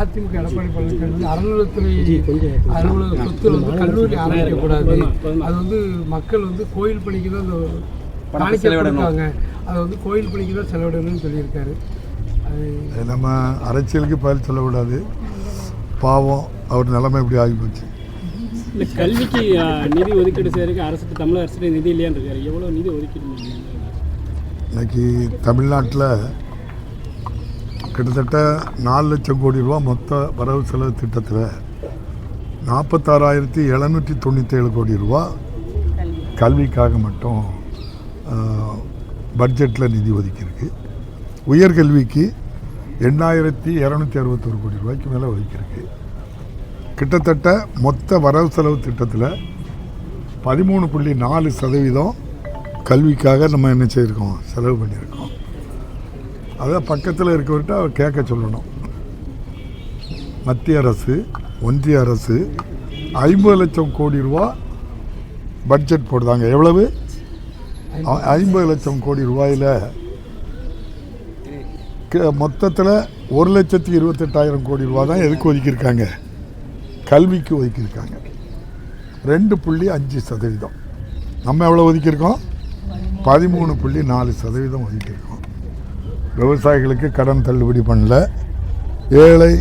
அதிமுக எடப்பாடி பழனிசாமி வந்து அறநிலைத்துறை அலுவலக சொத்துல வந்து கல்லூரி ஆரம்பிக்கக்கூடாது. அது வந்து மக்கள் வந்து கோயில் பணிக்கு தான் அந்த கொடுத்தாங்க அதை வந்து கோயில் பணிக்கு தான் செலவிடணும்னு சொல்லியிருக்காரு. அது நம்ம அரசியலுக்கு பதில் சொல்லக்கூடாது. பாவம் அவர் நிலைமை இப்படி ஆகிப்போச்சு. இந்த கல்விக்கு ஆ, நிதி ஒதுக்கீடு செய்யறதுக்கு அரசு தமிழக அரசு நிதி இல்லையான்னு இருக்காரு. எவ்வளோ நிதி ஒதுக்கீடு பண்ணீங்க? இன்னைக்கு தமிழ்நாட்டில் கிட்டத்தட்ட நாலு லட்சம் கோடி ரூபா மொத்த வரவு செலவு திட்டத்தில் நாற்பத்தாறாயிரத்தி எழுநூற்றி தொண்ணூற்றேழு கோடி ரூபா கல்விக்காக மட்டும் பட்ஜெட்டில் நிதி ஒதுக்கியிருக்கு. உயர்கல்விக்கு எண்ணாயிரத்தி இரநூத்தி அறுபத்தொரு கோடி ரூபாய்க்கு மேலே ஒதுக்கியிருக்கு. கிட்டத்தட்ட மொத்த வரவு செலவு திட்டத்தில் பதிமூணு புள்ளி நாலு சதவீதம் கல்விக்காக நம்ம என்ன செய்யிருக்கோம் செலவு பண்ணியிருக்கோம். அதை பக்கத்தில் இருக்கவர்கிட்ட அவர் கேட்க சொல்லணும். மத்திய அரசு ஒன்றிய அரசு ஐம்பது லட்சம் கோடி ரூபா பட்ஜெட் போடுதாங்க. எவ்வளவு? ஐம்பது லட்சம் கோடி ரூபாயில் மொத்தத்தில் ஒரு லட்சத்தி இருபத்தெட்டாயிரம் கோடி ரூபா தான் எதுக்கு ஒதுக்கியிருக்காங்க? கல்விக்கு ஒதுக்கியிருக்காங்க. ரெண்டு புள்ளி அஞ்சு சதவீதம். நம்ம எவ்வளோ ஒதுக்கியிருக்கோம்? பதிமூணு புள்ளி நாலு சதவீதம் ஒதுக்கியிருக்கோம். விவசாயிகளுக்கு கடன் தள்ளுபடி பண்ணல. ஏழை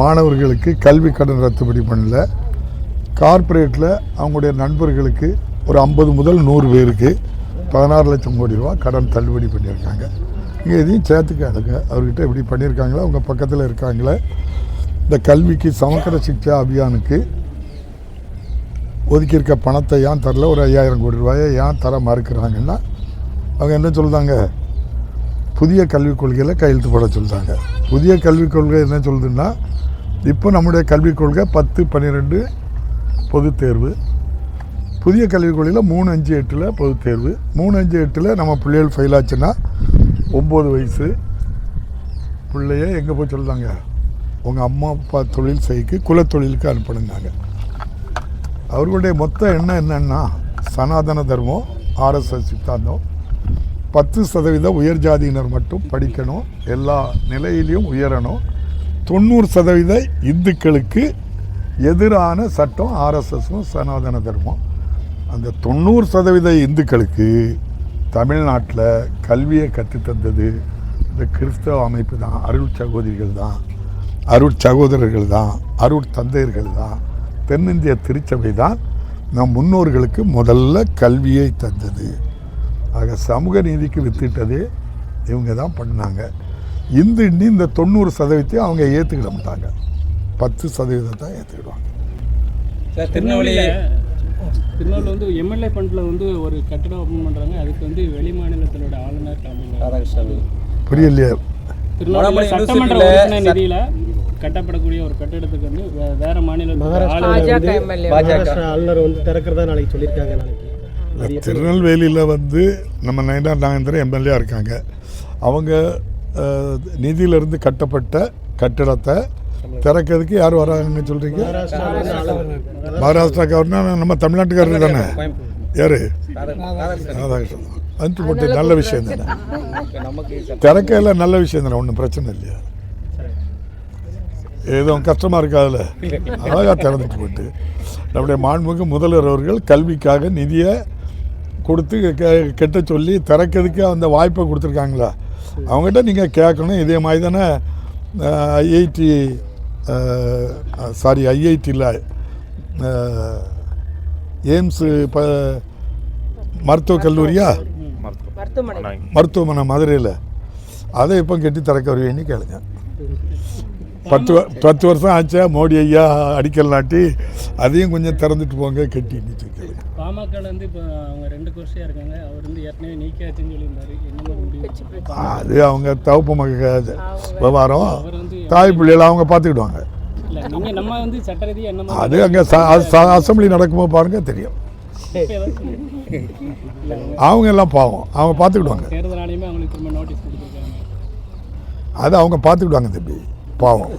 மாணவர்களுக்கு கல்வி கடன் ரத்துபடி பண்ணல. கார்ப்பரேட்டில் அவங்களுடைய நண்பர்களுக்கு ஒரு ஐம்பது முதல் நூறு பேருக்கு பதினாறு லட்சம் கோடி ரூபா கடன் தள்ளுபடி பண்ணியிருக்காங்க. இங்கே எதையும் சேர்த்துக்காதுங்க. அவர்கிட்ட இப்படி பண்ணியிருக்காங்களோ? அவங்க பக்கத்தில் இருக்காங்களே? இந்த கல்விக்கு சமக்கர சிக்ஷா அபியானுக்கு ஒதுக்கியிருக்க பணத்தை ஏன் தரல? ஒரு ஐயாயிரம் கோடி ரூபாயை ஏன் தர மறுக்கிறாங்கன்னா அவங்க என்ன சொல்கிறாங்க புதிய கல்விக் கொள்கையில் கையெழுத்து போட சொல்கிறாங்க புதிய கல்விக் கொள்கை என்ன சொல்லுதுன்னா இப்போ நம்முடைய கல்விக் கொள்கை பத்து பன்னிரெண்டு பொதுத் தேர்வு. புதிய கல்விக் கொள்கையில் மூணு அஞ்சு எட்டில் பொதுத் தேர்வு. மூணு அஞ்சு எட்டில் நம்ம பிள்ளைகள் ஃபெயில் ஆச்சுன்னா ஒம்பது வயசு. பிள்ளைய எங்கே போய் சொல்கிறாங்க உங்கள் அம்மா அப்பா தொழில் செய்க்கு குலத்தொழிலுக்கு அனுப்பணுங்காங்க அவர்களுடைய மொத்த எண்ணம் என்னன்னா சனாதன தர்மம் ஆர்எஸ்எஸ் சித்தாந்தம். பத்து சதவீத உயர் ஜாதியினர் மட்டும் படிக்கணும். எல்லா நிலையிலையும் உயரணும். தொண்ணூறு சதவீத இந்துக்களுக்கு எதிரான சட்டம் ஆர்எஸ்எஸும் சனாதன தர்மம். அந்த தொண்ணூறு சதவீத இந்துக்களுக்கு தமிழ்நாட்டில் கல்வியை கற்றுத்தந்தது இந்த கிறிஸ்தவ அமைப்பு தான். அருள் சகோதரிகள் தான். அருள் சகோதரர்கள் தான். அருள் தந்தையர்கள் தான். தென்னிந்திய திருச்சபை தான் நம் முன்னோர்களுக்கு முதல்ல கல்வியை தந்தது. ஆக சமூக நீதிக்கு வித்திட்டதே இவங்க தான் பண்ணாங்க. இந்து இன்னி இந்த தொண்ணூறு சதவீதத்தையும் அவங்க ஏற்றுக்கிட மாட்டாங்க. பத்து சதவீதத்தை ஏற்றுக்கிடுவாங்க சார் திருநெல்வேலி திருநெல்வேலி வந்து எம்எல்ஏ ஃபண்டில் வந்து ஒரு கட்டடம் ஓப்பன் பண்ணுறாங்க அதுக்கு வந்து வெளி மாநிலத்தினோட ஆளுநர் ராதாகிருஷ்ணன் புரியலையே. திருநெல்வேலி சட்டமன்ற நிதியில கட்டப்படக்கூடிய ஒரு கட்டடத்துக்கு வந்து வேற மாநிலத்தோட ஆளுநர் மகாராஷ்டிரா ஆளுநர் வந்து திறக்கிறதா நாளைக்கு சொல்லியிருக்காங்க நாளைக்கு. திருநெல்வேலியில் வந்து நம்ம நயனா நாகேந்திரன் எம்எல்ஏ இருக்காங்க. அவங்க நிதியிலிருந்து கட்டப்பட்ட கட்டிடத்தை திறக்கிறதுக்கு யார் வராங்கன்னு சொல்கிறீங்க மகாராஷ்டிரா. கவர்னர் நம்ம தமிழ்நாட்டுக்காரர் தானே? யார்? ராதாகிருஷ்ணன். ராதாகிருஷ்ணன். அனுப்பி போட்டு நல்ல விஷயம் தானே? நமக்கு திறக்கையில் நல்ல விஷயம் தானே? ஒன்றும் பிரச்சனை இல்லையா? ஏதோ கஷ்டமாக இருக்காதுல்ல அழகாக திறந்துட்டு போட்டு நம்முடைய மாண்புமிகு முதல்வர் அவர்கள் கல்விக்காக நிதியை கொடுத்து கெ- கெட்ட சொல்லி திறக்கிறதுக்கு அந்த வாய்ப்பை கொடுத்துருக்காங்களா? அவங்ககிட்ட நீங்கள் கேட்கணும். இதே மாதிரி தானே ஐஐடி சாரி ஐஐடியில் எய்ம்ஸு இப்போ மருத்துவக் கல்லூரியா? மருத்துவமனை. மருத்துவமனை. மதுரையில். அதை இப்போ கட்டி திறக்க வருவீங்கன்னு கேளுங்க பத்து பத்து வருஷம் ஆச்சா மோடி ஐயா அடிக்கல் நாட்டி அதையும் கொஞ்சம் திறந்துட்டு போங்க கட்டின்னு கேளுங்க பாமக வந்து இப்போ அவங்க ரெண்டு கோர்ஸியாக இருக்காங்க. அவர் வந்து ஏற்கனவே நீக்கியாச்சுன்னு சொல்லியிருந்தாரு. என்ன மாதிரி முடிவு? அது அவங்க தவப்பு மக விவகாரம். தாய் பிள்ளைகளை அவங்க பார்த்துக்கிடுவாங்க. அது அங்கே அசம்பிளி நடக்கும்போது பாருங்க தெரியும். அவங்க எல்லாம் பாவம். அவங்க பார்த்துக்கிடுவாங்க. அது அவங்க பார்த்துக்கிடுவாங்க தம்பி. பாவம்